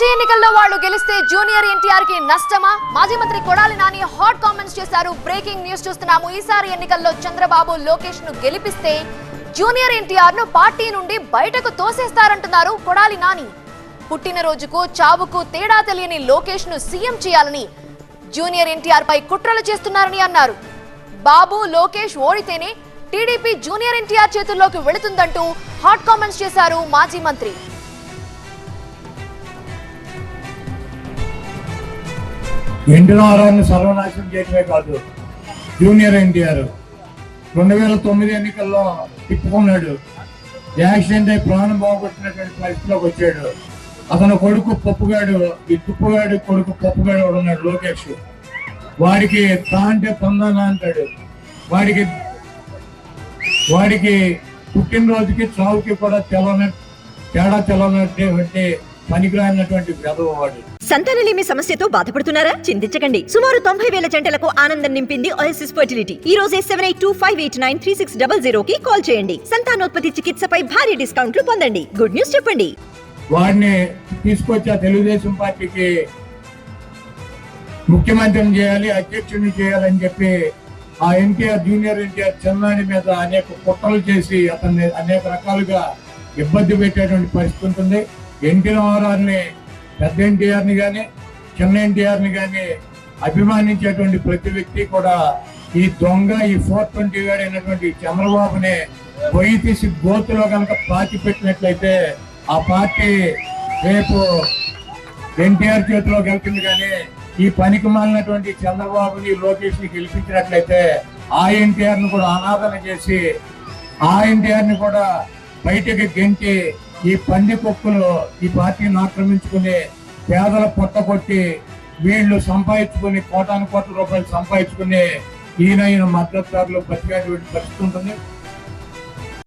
వచ్చే ఎన్నికల్లో వాళ్ళు గెలిస్తే జూనియర్ ఎన్టీఆర్కి నష్టమా? మాజీ మంత్రి కొడాలి నాని హాట్ కామెంట్స్ చేశారు. బ్రేకింగ్ న్యూస్ చూస్తున్నాము. ఈసారి ఎన్నికల్లో చంద్రబాబు లోకేష్ను గెలిపిస్తే జూనియర్ ఎన్టీఆర్ను పార్టీ నుండి బయటకు తోసేస్తారంటున్నారు కొడాలి నాని. పుట్టినరోజుకు చావుకు తేడా తెలియని లోకేష్ను సీఎం చేయాలని జూనియర్ ఎన్టీఆర్ పై కుట్రలు చేస్తున్నారని అన్నారు. బాబు లోకేష్ ఓడితేనే టీడీపీ జూనియర్ ఎన్టీఆర్ చేతుల్లోకి వెళుతుందంటూ హాట్ కామెంట్స్ చేశారు మాజీ మంత్రి. ఎన్టీ సర్వనాశనం చేయడమే కాదు జూనియర్ ఎన్టీఆర్ రెండు వేల తొమ్మిది ఎన్నికల్లో తిప్పుకున్నాడు. యాక్సిడెంట్ అయి ప్రాణం పోగొట్టినటువంటి పరిస్థితిలోకి వచ్చాడు. అతను కొడుకు పప్పుగాడు ఈ తుప్పుగాడు కొడుకు పప్పుగాడు ఉన్నాడు లోకేష్. వాడికి తా అంటే పొందానా అంటాడు. వాడికి వాడికి పుట్టినరోజుకి చావుకి కూడా తెలవన తేడా తెలవనటువంటి పనికిరానటువంటి వాడు. సంతానలేమి సమస్యతో బాధపడుతున్నారా? చింతించకండి. సుమారు తొంభై వేల జంటలకు ఆనందం నింపింది ఓఎస్ఎస్ ఫర్టిలిటీ ఈ రోజే seven eight two five eight nine three six double zero కి కాల్ చేయండి. సంతానోత్పత్తి చికిత్సపై భారీ డిస్కౌంట్లు పొందండి. గుడ్ న్యూస్ చెప్పండి. వాడిని తీసుకొచ్చా తెలుగుదేశం పార్టీకి ముఖ్యమంత్రిని చేయాలి అధ్యక్షుడిని చేయాలని చెప్పి ఆ ఎన్టీఆర్ జూనియర్ ఎన్టీఆర్ చిన్నాని మీద అనేక కుట్రలు చేసి అతన్ని అనేక రకాలుగా ఇబ్బంది పెట్టేటువంటి పరిస్థితి ఉంటుంది. ఎన్టీ రామారావుని పెద్ద ఎన్టీఆర్ని కానీ చిన్న ఎన్టీఆర్ని కానీ అభిమానించేటువంటి ప్రతి వ్యక్తి కూడా ఈ దొంగ ఈ ఫోర్ ట్వంటీ గారు అయినటువంటి చంద్రబాబుని పొయ్యి తీసి గోతులో కనుక పాతి పెట్టినట్లయితే ఆ పార్టీ రేపు ఎన్టీఆర్ చేతిలోకి వెళ్తుంది కానీ ఈ పనికి మాలినటువంటి చంద్రబాబుని లోకేష్ని గెలిపించినట్లయితే ఆ ఎన్టీఆర్ని కూడా అనాదన చేసి ఆ ఎన్టీఆర్ని కూడా బయటకి గెంటి ఈ పంది కుక్కలు ఈ పార్టీని ఆక్రమించుకుని పేదల పొట్టగొట్టి వీళ్ళు సంపాదించుకుని కోటాను కోట్ల రూపాయలు సంపాదించుకుని ఈయన మద్దతుదారులు బతికేటువంటి పరిస్థితి ఉంటుంది.